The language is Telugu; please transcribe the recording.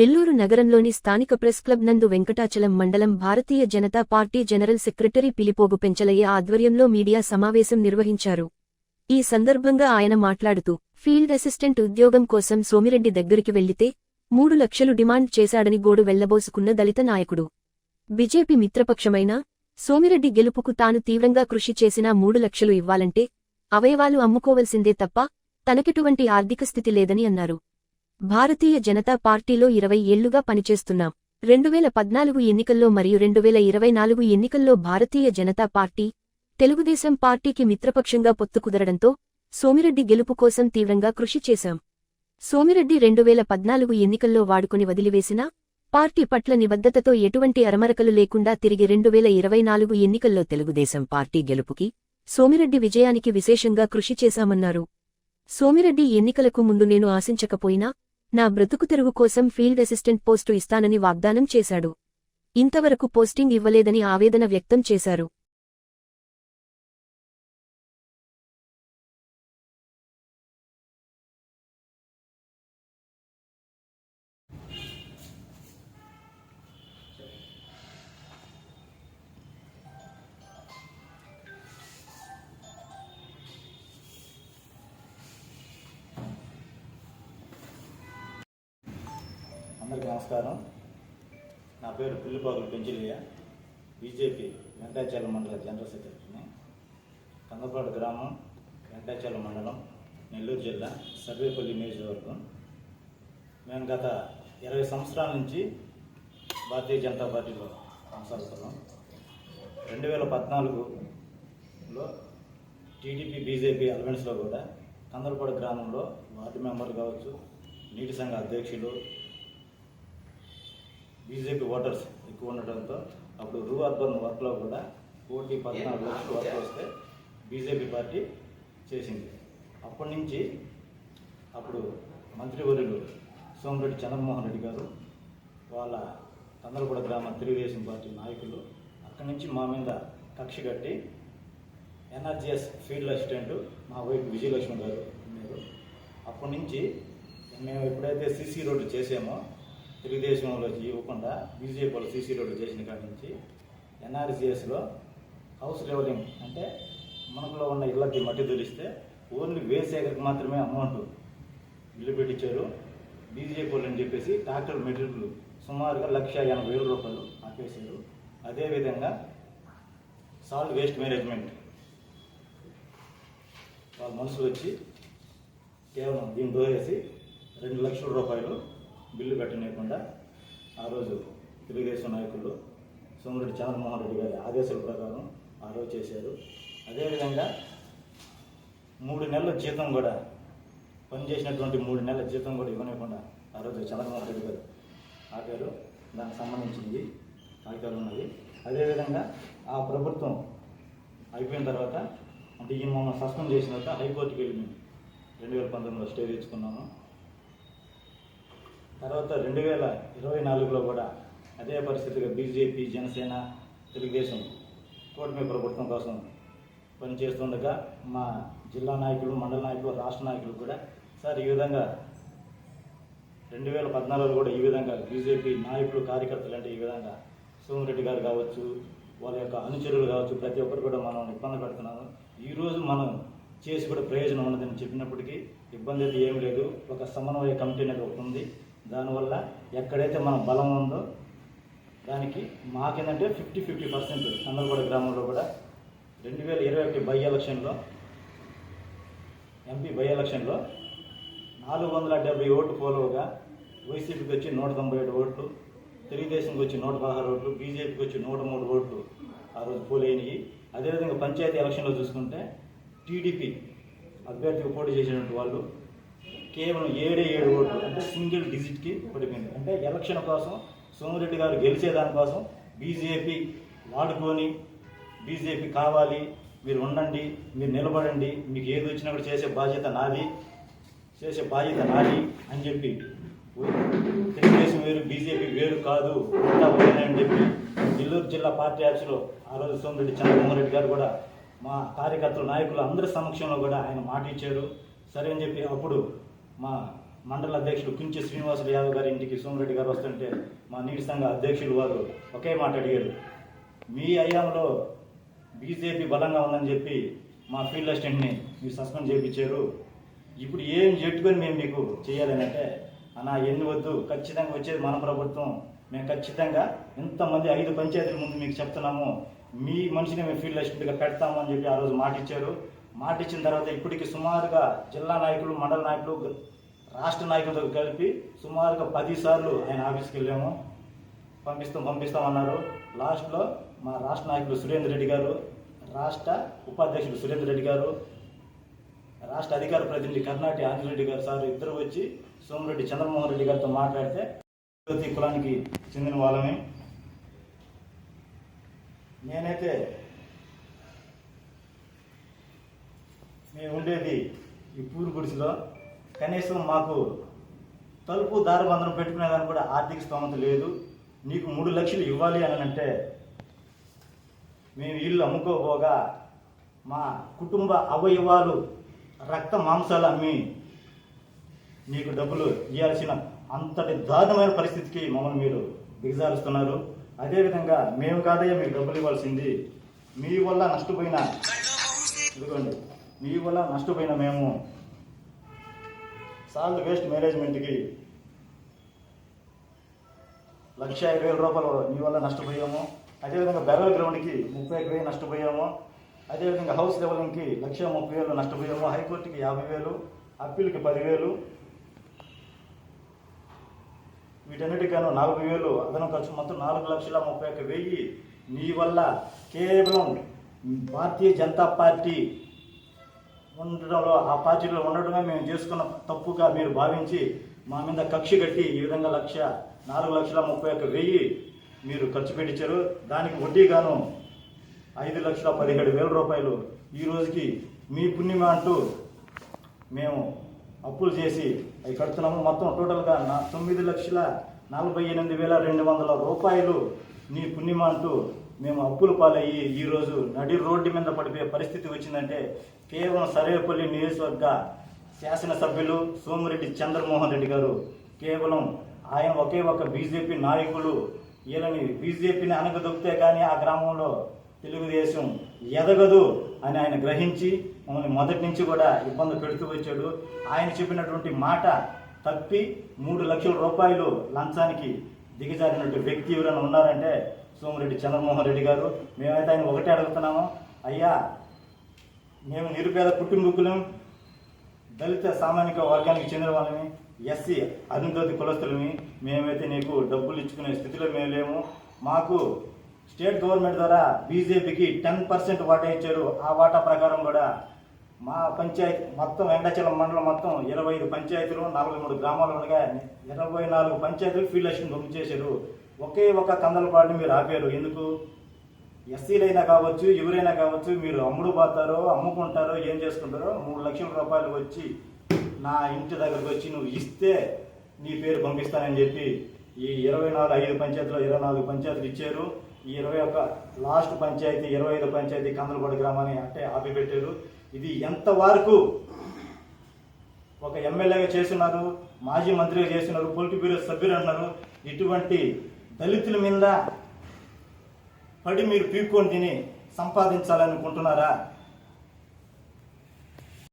నెల్లూరు నగరంలోని స్థానిక ప్రెస్ క్లబ్ నందు వెంకటాచలం మండలం Bharatiya Janata party general secretary Pilipogu Penchalaiah ఆధ్వర్యంలో మీడియా సమావేశం నిర్వహించారు. ఈ సందర్భంగా ఆయన మాట్లాడుతూ ఫీల్డ్ అసిస్టెంట్ ఉద్యోగం కోసం సోమిరెడ్డి దగ్గరికి వెళ్ళితే మూడు లక్షలు డిమాండ్ చేశాడని గోడు వెళ్ళబోసుకున్న దళిత నాయకుడు. బీజేపీ మిత్రపక్షమైన? సోమిరెడ్డి గెలుపుకు తాను తీవ్రంగా కృషి చేసినా మూడు లక్షలు ఇవ్వాలంటే అవయవాలు అమ్ముకోవలసిందే తప్ప తనకెటువంటి ఆర్థిక స్థితి లేదని అన్నారు. భారతీయ జనతా పార్టీలో ఇరవై ఏళ్ళుగా పనిచేస్తున్నాం. రెండువేల పద్నాలుగు ఎన్నికల్లో మరియు రెండువేల ఇరవై నాలుగు ఎన్నికల్లో భారతీయ జనతా పార్టీ తెలుగుదేశం పార్టీకి మిత్రపక్షంగా పొత్తు కుదరడంతో సోమిరెడ్డి గెలుపు కోసం తీవ్రంగా కృషి చేశాం. సోమిరెడ్డి రెండువేల పద్నాలుగు ఎన్నికల్లో వాడుకుని వదిలివేసినా పార్టీ పట్ల నిబద్ధతతో ఎటువంటి అరమరకలు లేకుండా తిరిగి రెండువేల ఇరవై నాలుగు ఎన్నికల్లో తెలుగుదేశం పార్టీ గెలుపుకి సోమిరెడ్డి విజయానికి విశేషంగా కృషి చేశామన్నారు. సోమిరెడ్డి ఎన్నికలకు ముందు నేను ఆశించకపోయినా నా బ్రతుకు తెరువు కోసం ఫీల్డ్ అసిస్టెంట్ పోస్టు ఇస్తానని వాగ్దానం చేశాడు. ఇంతవరకు పోస్టింగ్ ఇవ్వలేదని ఆవేదన వ్యక్తం చేశారు. అందరికీ నమస్కారం. నా పేరు పిల్లిపాకులు పెంచిలియ బీజేపీ వెంకటాచలం మండల జనరల్ సెక్రటరీని కందపాడు గ్రామం వెంకటాచలం మండలం నెల్లూరు జిల్లా సర్వేపల్లి నియోజకవర్గం. మేము గత ఇరవై సంవత్సరాల నుంచి భారతీయ జనతా పార్టీలో కొనసాగుతున్నాం. రెండు వేల పద్నాలుగులో టీడీపీ బీజేపీ అలవెన్స్లో కూడా కందలపాడు గ్రామంలో వార్డు మెంబర్ కావచ్చు నీటి సంఘ అధ్యక్షులు బీజేపీ ఓటర్స్ ఎక్కువ ఉండడంతో అప్పుడు రూ అర్బన్ వర్క్లో కూడా కోటి పద్నాలుగు లక్షలు వర్క్ వస్తే బీజేపీ పార్టీ చేసింది. అప్పటి నుంచి అప్పుడు మంత్రివర్యులు సోమిరెడ్డి చంద్రమోహన్ రెడ్డి గారు వాళ్ళ కందలగూడ గ్రామ తెలుగుదేశం పార్టీ నాయకులు అక్కడి నుంచి మా మీద కక్ష కట్టి ఎన్ఆర్జిఎస్ ఫీల్డ్ అసిస్టెంట్ మా వైపు విజయలక్ష్మి గారు ఉన్నారు. అప్పటి నుంచి మేము ఎప్పుడైతే సీసీ రోడ్డు చేసామో తెలుగుదేశంలో ఇవ్వకుండా బీజేపీ వాళ్ళు సీసీ రోడ్డు చేసిన కాడి నుంచి ఎన్ఆర్సీఎస్లో హౌస్ లెవలింగ్ అంటే మనకులో ఉన్న ఇళ్ళకి మట్టి తొలిస్తే ఓన్లీ వేసేకరికి మాత్రమే అమౌంట్ బిల్లు పెట్టించారు బీజేపీ వాళ్ళు అని చెప్పేసి ట్రాక్టర్ మెటీరియల్ సుమారుగా లక్ష ఎనభై వేల రూపాయలు ఆపేశారు. అదేవిధంగా సాల్ట్ వేస్ట్ మేనేజ్మెంట్ వాళ్ళ మనుషులు వచ్చి కేవలం దీన్ని దోరేసి రెండు లక్షల రూపాయలు బిల్లు కట్టనీయకుండా ఆ రోజు తెలుగుదేశం నాయకులు సోమిరెడ్డి చంద్రమోహన్ రెడ్డి గారి ఆదేశాల ప్రకారం ఆ రోజు చేశారు. అదేవిధంగా మూడు నెలల జీతం కూడా పనిచేసినటువంటి మూడు నెలల జీతం కూడా ఇవ్వనివ్వకుండా ఆ రోజు చంద్రమోహన్ రెడ్డి గారు ఆపారు. దానికి సంబంధించింది కాగితాలు ఉన్నది అదేవిధంగా ఆ ప్రభుత్వం అయిపోయిన తర్వాత అంటే ఈ మమ్మల్ని సస్పెండ్ చేసిన తర్వాత హైకోర్టుకి వెళ్ళి మేము రెండు వేల పంతొమ్మిదిలో స్టే తెచ్చుకున్నాము. తర్వాత రెండు వేల ఇరవై నాలుగులో కూడా అదే పరిస్థితిగా బీజేపీ జనసేన తెలుగుదేశం కూటమి ప్రభుత్వం కోసం పనిచేస్తుండగా మా జిల్లా నాయకులు మండల నాయకులు రాష్ట్ర నాయకులు కూడా సార్ ఈ విధంగా రెండు వేల పద్నాలుగులో కూడా ఈ విధంగా బీజేపీ నాయకులు కార్యకర్తలు అంటే ఈ విధంగా సోమిరెడ్డి గారు కావచ్చు వాళ్ళ యొక్క అనుచరులు కావచ్చు ప్రతి ఒక్కరు కూడా మనం ఇబ్బంది పెడుతున్నాము ఈరోజు మనం చేసి కూడా ప్రయోజనం ఉన్నదని చెప్పినప్పటికీ ఇబ్బంది అయితే ఏం లేదు. ఒక సమన్వయ కమిటీ అనేది ఒకటి ఉంది. దానివల్ల ఎక్కడైతే మన బలం ఉందో దానికి మాకేంటంటే ఫిఫ్టీ ఫిఫ్టీ పర్సెంట్ చంద్రగూడ గ్రామంలో కూడా రెండు వేల ఇరవై ఒకటి బై ఎలక్షన్లో ఎంపీ బై ఎలక్షన్లో నాలుగు వందల డెబ్బై ఓట్లు పోలోగా వైసీపీకి వచ్చి నూట తొంభై ఏడు ఓట్లు తెలుగుదేశంకి వచ్చి నూట పదహారు ఓట్లు బీజేపీకి వచ్చి నూట మూడు ఓట్లు ఆ రోజు పోలైనవి అదేవిధంగా పంచాయతీ ఎలక్షన్లో చూసుకుంటే టీడీపీ అభ్యర్థికి పోటీ చేసినటువంటి వాళ్ళు కేవలం ఏడే ఏడు ఓట్లు అంటే సింగిల్ డిజిట్కి పడిపోయింది. అంటే ఎలక్షన్ కోసం సోమిరెడ్డి గారు గెలిచేదానికోసం బీజేపీ వాడుకొని బీజేపీ కావాలి మీరు ఉండండి మీరు నిలబడండి మీకు ఏది వచ్చినా కూడా చేసే బాధ్యత నాది చేసే బాధ్యత నాది అని చెప్పి తెలుగుదేశం వేరు బీజేపీ వేరు కాదు అంతా అని చెప్పి నెల్లూరు జిల్లా పార్టీ ఆఫీసులో ఆ రోజు సోమిరెడ్డి చంద్రమోహన్ రెడ్డి గారు కూడా మా కార్యకర్తలు నాయకులు అందరి సమక్షంలో కూడా ఆయన మాట ఇచ్చారు. సరే అని చెప్పి అప్పుడు మా మండల అధ్యక్షుడు కుంచి శ్రీనివాసులు యాదవ్ గారి ఇంటికి సోమరెడ్డి గారు వస్తుంటే మా నీటి సంఘ అధ్యక్షులు వారు ఒకే మాట అడిగారు. మీ అయ్యాంలో బీజేపీ బలంగా ఉందని చెప్పి మా ఫీల్డ్ అసిస్టెంట్ని మీరు సస్పెండ్ చేయించారు. ఇప్పుడు ఏం చెట్టుకొని మేము మీకు చేయాలని అంటే అన్న ఎన్ని వద్దు ఖచ్చితంగా వచ్చేది మన ప్రభుత్వం. మేము ఖచ్చితంగా ఇంతమంది ఐదు పంచాయతీల ముందు మీకు చెప్తున్నాము. మీ మనిషిని మేము ఫీల్డ్ అసిస్టెంట్గా పెడతాము అని చెప్పి ఆ రోజు మాట ఇచ్చారు మాట ఇచ్చిన తర్వాత ఇప్పటికి సుమారుగా జిల్లా నాయకులు మండల నాయకులు రాష్ట్ర నాయకులతో కలిపి సుమారుగా పది సార్లు ఆయన ఆఫీస్కి వెళ్ళాము. పంపిస్తాం పంపిస్తామన్నారు లాస్ట్లో మా రాష్ట్ర నాయకుడు సురేందర్ రెడ్డి గారు రాష్ట్ర ఉపాధ్యక్షుడు సురేందర్ రెడ్డి గారు రాష్ట్ర అధికార ప్రతినిధి కర్ణాటి ఆంజరెడ్డి గారు సార్ ఇద్దరు వచ్చి సోమిరెడ్డి చంద్రమోహన్ రెడ్డి గారితో మాట్లాడితే జ్యోతి కులానికి చెందిన వాళ్ళమే. నేనైతే మేము ఉండేది ఈ పూరు గుడిసెలో. కనీసం మాకు తలుపు దారబంధనం పెట్టుకునేదానికి కూడా ఆర్థిక స్తోమత లేదు. నీకు మూడు లక్షలు ఇవ్వాలి అని అంటే మేము ఇల్లు అమ్ముకోబోగా మా కుటుంబ అవయవాలు రక్త మాంసాలు అమ్మి నీకు డబ్బులు ఇవ్వాల్సిన అంతటి దారుణమైన పరిస్థితికి మమ్మల్ని మీరు దిగజారుస్తున్నారు. అదేవిధంగా మేము కాదయ్యా మీకు డబ్బులు ఇవ్వాల్సింది. మీ వల్ల నష్టపోయిన ఇదిగోండి. మీ వల్ల నష్టపోయిన మేము సాల్ట్ వేస్ట్ మేనేజ్మెంట్కి లక్ష ఐదు వేల రూపాయలు నీ వల్ల నష్టపోయాము. అదేవిధంగా బెరల్ గ్రౌండ్కి ముప్పై ఐదు వేలు నష్టపోయాము. అదేవిధంగా హౌస్ లెవెలింగ్కి లక్ష ముప్పై వేలు నష్టపోయాము. హైకోర్టుకి యాభై వేలు అప్పీల్కి పదివేలు వీటన్నిటికను నలభై వేలు అదనం ఖర్చు మొత్తం నాలుగు లక్షల ముప్పై ఒక్క వెయ్యి నీ వల్ల కేవలం భారతీయ జనతా పార్టీ ఉండడంలో ఆ పార్టీలో ఉండడమే మేము చేసుకున్న తప్పుగా మీరు భావించి మా మీద కక్ష కట్టి ఈ విధంగా లక్ష నాలుగు లక్షల ముప్పై ఒక్క వెయ్యి మీరు ఖర్చు పెట్టించారు దానికి వడ్డీగాను ఐదు లక్షల పదిహేడు వేల రూపాయలు ఈ రోజుకి మీ పుణ్యమ అంటూ మేము అప్పులు చేసి అవి కడుతున్నాము. మొత్తం టోటల్గా నా తొమ్మిది లక్షల నలభై ఎనిమిది వేల రెండు వందల రూపాయలు నీ పుణ్యమ అంటూ మేము అప్పులు పాలయ్యి ఈరోజు నడి రోడ్డు మీద పడిపోయే పరిస్థితి వచ్చిందంటే కేవలం సర్వేపల్లి నియోజకవర్గ శాసనసభ్యులు సోమిరెడ్డి చంద్రమోహన్ రెడ్డి గారు. కేవలం ఆయన ఒకే ఒక బీజేపీ నాయకులు. వీళ్ళని బీజేపీని అనగదొక్కితే కానీ ఆ గ్రామంలో తెలుగుదేశం ఎదగదు అని ఆయన గ్రహించి మమ్మల్ని మొదటి నుంచి కూడా ఇబ్బంది పెడుతూ వచ్చాడు. ఆయన చెప్పినటువంటి మాట తప్పి మూడు లక్షల రూపాయలు లంచానికి దిగజారినటువంటి వ్యక్తి ఎవరైనా ఉన్నారంటే సోమిరెడ్డి చంద్రమోహన్ రెడ్డి గారు. మేమైతే ఆయన ఒకటే అడుగుతున్నాము. అయ్యా మేము నిరుపేద కుటుంబకులం దళిత సామాజిక వర్గానికి చెందిన వాళ్ళని ఎస్సీ అరుంధతి కులస్తులమి. మేమైతే నీకు డబ్బులు ఇచ్చుకునే స్థితిలో మేము లేము. మాకు స్టేట్ గవర్నమెంట్ ద్వారా బీజేపీకి టెన్ పర్సెంట్ వాటా ఇచ్చారు. ఆ వాటా ప్రకారం కూడా మా పంచాయతీ మొత్తం వెంకటాచలం మండలం మొత్తం ఇరవై ఐదు పంచాయతీలు నలభై మూడు గ్రామాలు ఉండగా ఇరవై నాలుగు పంచాయతీలు ఫీల్డ్ అసిస్టెంట్ పంపించేశారు ఒకే ఒక కందలపాటుని మీరు ఆపారు. ఎందుకు? ఎస్సీలైనా కావచ్చు ఎవరైనా కావచ్చు మీరు అమ్ముడు పోతారో అమ్ముకుంటారో ఏం చేసుకుంటారో మూడు లక్షల రూపాయలు వచ్చి నా ఇంటి దగ్గరకు వచ్చి నువ్వు ఇస్తే నీ పేరు పంపిస్తానని చెప్పి ఈ ఇరవై నాలుగు ఐదు పంచాయతీలో ఇరవై నాలుగు పంచాయతీలు ఇచ్చారు. ఈ ఇరవై ఒక లాస్ట్ పంచాయతీ ఇరవై ఐదు పంచాయతీ కందలపాడు గ్రామాన్ని అంటే ఆపిపెట్టారు. ఇది ఎంతవరకు ఒక ఎమ్మెల్యేగా చేస్తున్నారు మాజీ మంత్రిగా చేస్తున్నారు పొలిటి బ్యూరో సభ్యులు అంటున్నారు ఇటువంటి దళితుల మీద పడి మీరు పీక్కొని తిని సంపాదించాలనుకుంటున్నారా?